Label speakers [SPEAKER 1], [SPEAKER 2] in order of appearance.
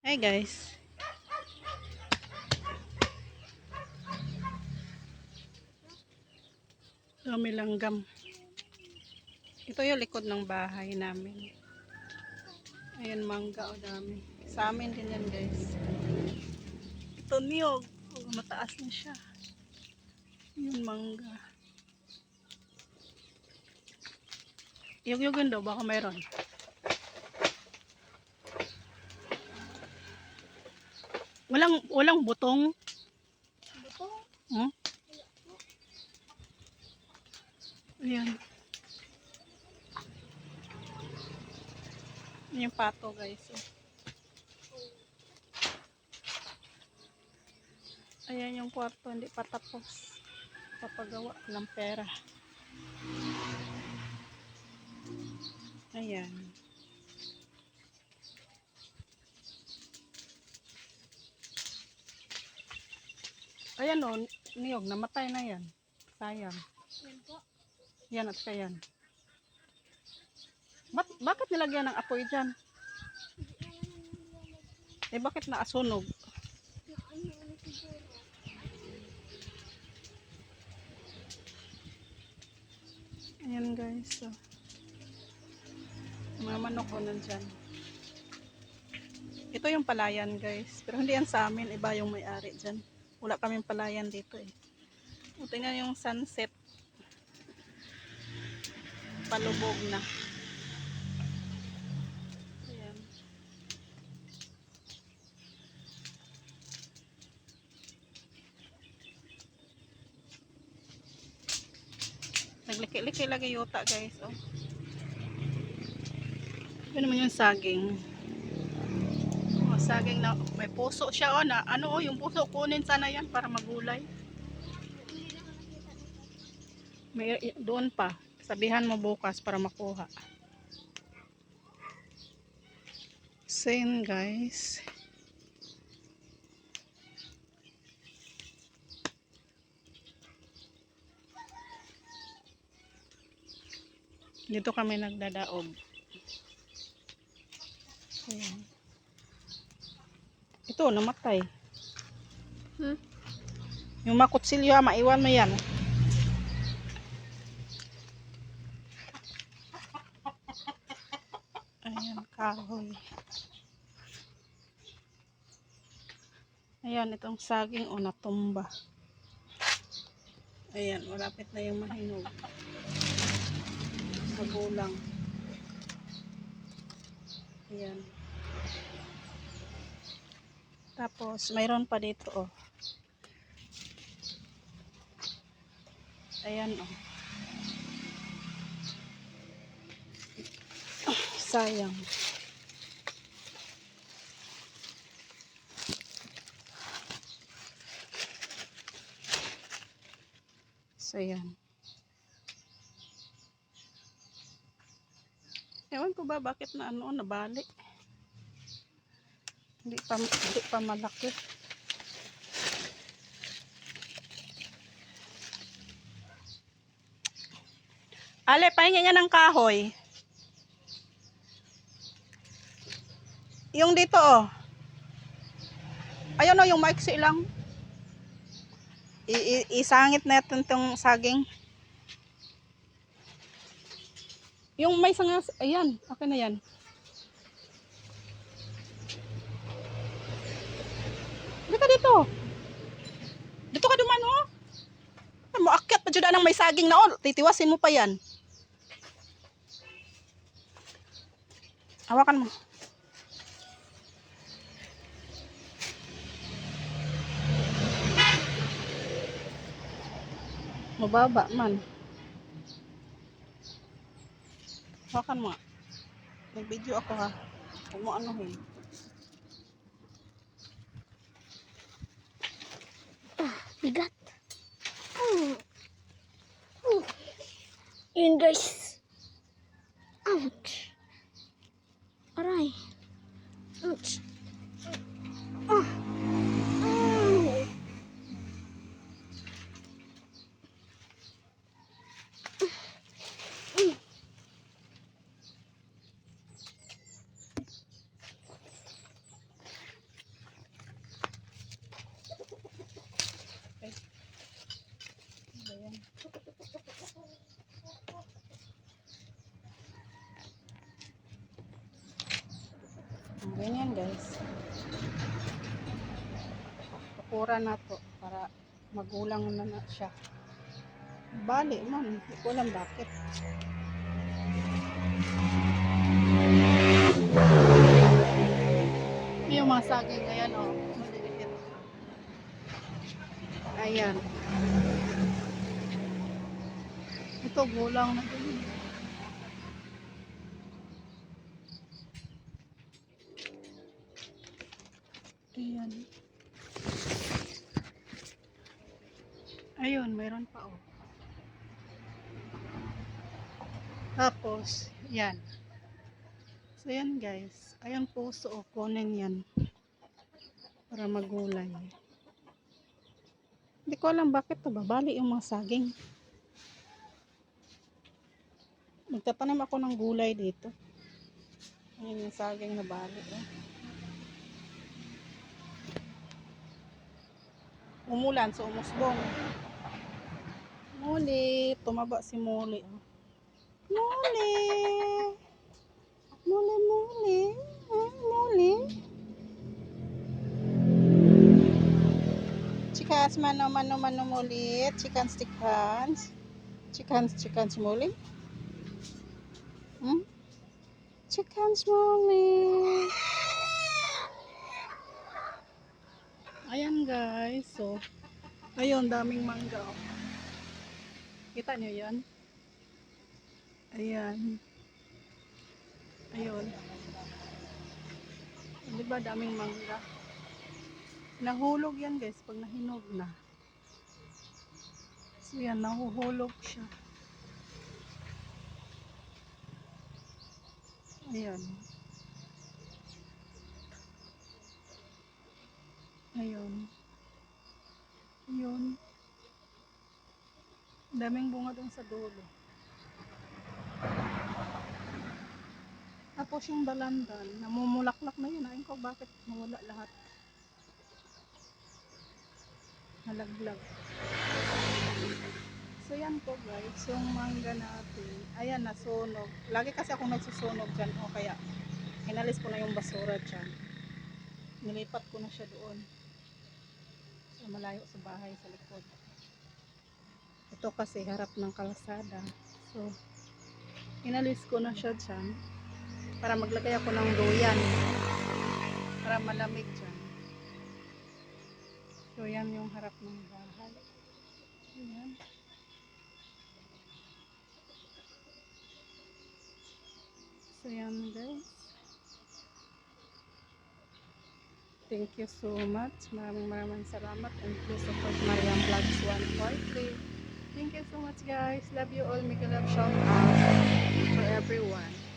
[SPEAKER 1] Hi guys. Dami langgam. Ito yung likod ng bahay namin. Ayan, mangga o dami. Sa amin din yan guys. Ito niyog. Oh, mataas na siya. Yun, mangga. Yug-yugin daw, baka mayroon. Walang walang butong.
[SPEAKER 2] Butong?
[SPEAKER 1] Hmm? Ayan. Yan Yung pato guys. Ayan yung kwarto, hindi pa tapos. Papagawa ng pera. Ayan. Ayan o, niyog, namatay na yan. Sayang.
[SPEAKER 2] Yan po.
[SPEAKER 1] Yan at saka yan. Ba't, bakit nilagyan ng apoy dyan? Eh bakit naasunog? Ayan guys. So, mga manok ko nandyan. Ito yung palayan guys. Pero hindi yan sa amin. Iba yung may-ari dyan. Wala kaming palayan dito eh. Tingnan yung sunset. Palubog na. Ayan. Nagliki-liki lagi yuta guys. Oh. Ito naman yung saging. Saging na may puso siya oh na ano oh yung puso kunin sana yan para magulay. May doon pa. Sabihan mo bukas para makuha. Same guys. Dito kami nagdadaog. Ayan. Ito, namatay.
[SPEAKER 2] Hmm?
[SPEAKER 1] Yung makutsilyo, ah, maiwan mo yan. Ayan, kahoy. Ayan, itong saging o natumba. Ayan, malapit na yung mahinog. Magulang. Ayan. Tapos, mayroon pa dito, oh. Ayan, oh. Sayang. So, yan. Ewan ko ba bakit na ano, nabali. Hindi pa, hindi pa malaki. Ale, pahinga niya ng kahoy. Yung dito, oh. Ayun, oh, yung maiksi lang. I i- isangit natin tong saging. Yung may sanga, ayan, okay na yan. Dito, dito. Ka duman, oh. Mo akyat pa dyan ng may saging na, oh. Titiwasin mo pa yan. Hawakan mo. Mababa man. Hawakan mo. Nag-video ako ha. Huwag mo anuhin.
[SPEAKER 2] Bigat. Hmm. Hmm. Yun guys.
[SPEAKER 1] Pupura na to para magulang na na siya. Bali man, hindi ko alam bakit. Yung mga saging, ayan o. Oh. Ayan. Ito, gulang na din. Ayan. Ayun, mayroon pa oh. Tapos, yan. So, yan guys. Ayan puso o kunin yan. Para magulay. Hindi ko alam bakit to babali yung mga saging. Magtatanim ako ng gulay dito. Ayan yung saging na bali. Oh. Umulan, so umusbong. Muli, tumaba si Muli. oh. Muli! Muli, muli. Ay, muli. Chikans, mano, mano, mano, muli. Chikans, chikans. Chikans, chikans, muli. Hmm? Chikans, muli. Ayan guys, so ayun, daming mangga. Kita nyo yan? Ayan. Ayun. Di ba daming mangga? Nahulog yan guys pag nahinog na. So yan, nahuhulog siya. Ayan. Ayun. Ayun. Daming bunga dun sa dulo. Tapos yung dalandan, namumulaklak na yun. Ayun ko bakit mawala lahat. Nalaglag. So yan po guys, yung mangga natin. Ayan, nasunog. Lagi kasi ako nagsusunog dyan. O kaya, inalis ko na yung basura dyan. Nilipat ko na siya doon. So, malayo sa bahay sa likod. Ito kasi harap ng kalsada. So, inalis ko na siya dyan para maglagay ako ng duyan para malamig dyan. So, yan yung harap ng bahay. Ayan. So, yan guys. Thank you so much. Maraming maraming salamat. And please support Mariam Vlogs 143. Thank you so much guys. Love you all. Make a love shout out.